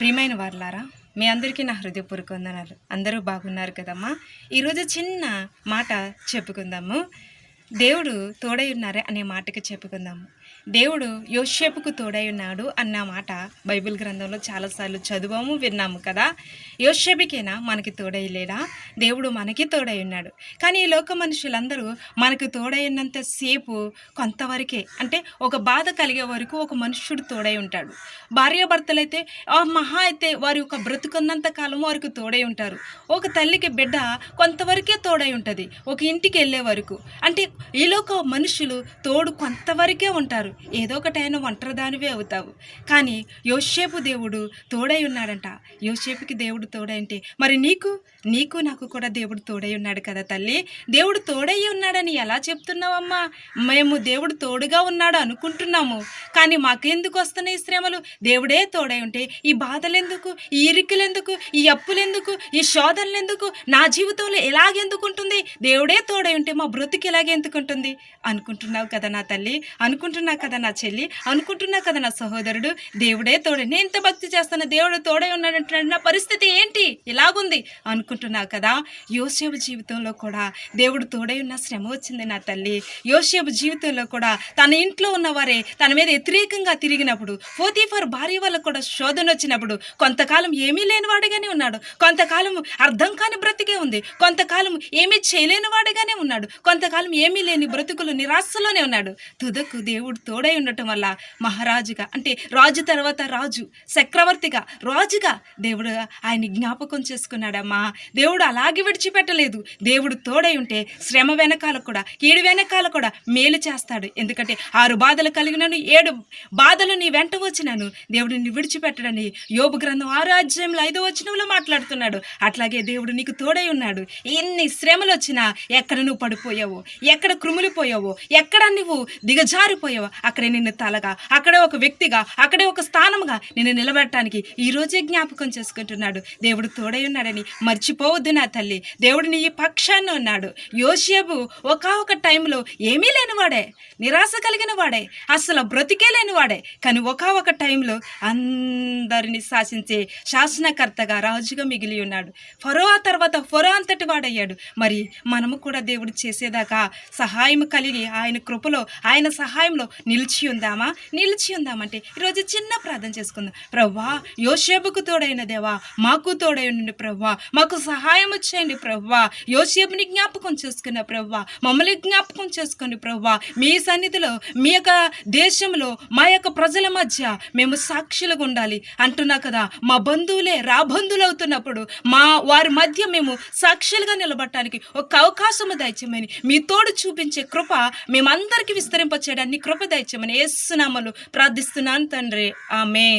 ప్రియమైన వారులారా మీ అందరికీ నా హృదయపూర్వక వందనాలు. అందరూ బాగున్నారు కదమ్మా? ఈరోజు చిన్న మాట చెప్పుకుందాము. దేవుడు తోడై ఉన్నారే అనే మాటకి చెప్పుకుందాము. దేవుడు యోషేపుకు తోడై ఉన్నాడు అన్న మాట బైబిల్ గ్రంథంలో చాలాసార్లు చదువాము విన్నాము కదా. యోషేపుకేనా మనకి తోడై లేడా? దేవుడు మనకి తోడై ఉన్నాడు. కానీ ఈ లోక మనుషులందరూ మనకు తోడై ఉన్నంత సేపు కొంతవరకే అంటే ఒక బాధ కలిగే వరకు ఒక మనుష్యుడు తోడై ఉంటాడు. భార్యాభర్తలైతే ఆ మహా అయితే వారి ఒక బ్రతుకున్నంత కాలం వారికి తోడై ఉంటారు. ఒక తల్లికి బిడ్డ కొంతవరకే తోడై ఉంటుంది. ఒక ఇంటికి వెళ్ళే వరకు. అంటే ఈలోక మనుషులు తోడు కొంతవరకే ఉంటారు. ఏదో ఒకటైన ఒంటరిదానివే అవుతావు. కానీ యోసేపు దేవుడు తోడై ఉన్నాడంట. యోసేపుకి దేవుడు తోడై మరి నీకు? నీకు నాకు కూడా దేవుడు తోడై ఉన్నాడు కదా తల్లి. దేవుడు తోడై ఉన్నాడని ఎలా చెప్తున్నావమ్మా? మేము దేవుడు తోడుగా ఉన్నాడు అనుకుంటున్నాము. కానీ మాకెందుకు వస్తున్నాయి ఈ శ్రమలు? దేవుడే తోడై ఉంటే ఈ బాధలెందుకు? ఈ ఇరుకులెందుకు? ఈ అప్పులెందుకు? ఈ శోధనలెందుకు? నా జీవితంలో ఎలాగెందుకు ఉంటుంది దేవుడే తోడై ఉంటే మా బ్రతుకు ఎలాగెందుకు ఉంటుంది అనుకుంటున్నావు కదా నా తల్లి అనుకుంటున్నా కదా నా చెల్లి అనుకుంటున్నా కదా నా సహోదరుడు. దేవుడే తోడే. నేను ఎంత భక్తి చేస్తాను దేవుడు తోడై ఉన్నాడంటున్నాడు. నా పరిస్థితి ఏంటి? ఎలాగుంది అనుకుంటున్నావు కదా. యోసేపు జీవితంలో కూడా దేవుడు తోడై ఉన్న శ్రమ వచ్చింది నా తల్లి. యోసేపు జీవితంలో కూడా తన ఇంట్లో ఉన్నవారే తన మీద వ్యతిరేకంగా తిరిగినప్పుడు పోతీఫర్ భార్య వాళ్ళకు కూడా శోధన వచ్చినప్పుడు కొంతకాలం ఏమీ లేనివాడుగానే ఉన్నాడు. కొంతకాలం అర్థం కాని బ్రతికే ఉంది. కొంతకాలం ఏమీ చేయలేని వాడుగానే ఉన్నాడు. కొంతకాలం ఏమీ లేని బ్రతుకులు నిరాశలోనే ఉన్నాడు. తుదకు దేవుడు తోడై ఉండటం వల్ల మహారాజుగా అంటే రాజు తర్వాత రాజు చక్రవర్తిగా రాజుగా దేవుడు ఆయన జ్ఞాపకం చేసుకున్నాడమ్మా. దేవుడు అలాగే విడిచిపెట్టలేదు. దేవుడు తోడై ఉంటే శ్రమ వెనకాల కూడా ఏడు వెనకాల కూడా మేలు చేస్తాడు. ఎందుకంటే ఆరు బాధలు కలిగినను ఏడు బాధలు నీ వెంట వచ్చినాను దేవుడు నీ విడిచిపెట్టడని యోబు గ్రంథం ఆరు అధ్యాయంలో ఐదో వచనంలో మాట్లాడుతున్నాడు. అట్లాగే దేవుడు నీకు తోడై ఉన్నాడు. ఎన్ని శ్రమలు వచ్చినా ఎక్కడ నువ్వు పడిపోయావు? ఎక్కడ కృములిపోయావు ఎక్కడ నువ్వు దిగజారిపోయావు అక్కడే నిన్ను తలగా అక్కడే ఒక వ్యక్తిగా అక్కడే ఒక స్థానంగా నిన్ను నిలబెట్టడానికి ఈరోజే జ్ఞాపకం చేసుకుంటున్నాడు. దేవుడు తోడై ఉన్నాడని మర్చిపోవద్దు నా తల్లి. దేవుడు నీ పక్షాన్ని ఉన్నాడు. యోషేబు ఒక ఒక టైంలో ఏమీ లేనివాడే నిరాశ కలిగిన వాడే అసలు బ్రతికే లేనివాడే కానీ ఒక ఒక టైంలో అందరిని శాసించే శాసనకర్తగా రాజుగా మిగిలి ఉన్నాడు. ఫరో ఆ తర్వాత ఫరో అంతటి వాడయ్యాడు. మరి మనము కూడా దేవుడు చేసేదాకా సహాయం కలిగి ఆయన కృపలో ఆయన సహాయంలో నిలిచి ఉందామా? నిలిచి ఉందామంటే ఈరోజు చిన్న ప్రార్థన చేసుకుందాం. ప్రవ్వా యోసేపుకు తోడైన దేవా మాకు తోడై ఉండండి ప్రవ్వా. మాకు సహాయం చేయండి ప్రవ్వా. యోసేపుని జ్ఞాపకం చేసుకున్న ప్రవ్వా. మమ్మల్ని జ్ఞాపకం చేసుకోండి ప్రవ్వా. మీ సన్నిధిలో మీ యొక్క దేశంలో మా యొక్క ప్రజల మధ్య మేము సాక్షులుగా ఉండాలి. అంటున్నా కదా మా బంధువులే రాబంధువులు అవుతున్నప్పుడు మా వారి మధ్య మేము సాక్షులుగా నిలబడటానికి ఒక అవకాశము దయచేయమని మీ తోడు చూపించే కృప మేమందరికీ విస్తరింపచేయడాన్ని కృప దయచేయమని ఏసునామలు ప్రార్థిస్తున్నాను తండ్రి. ఆమెన్.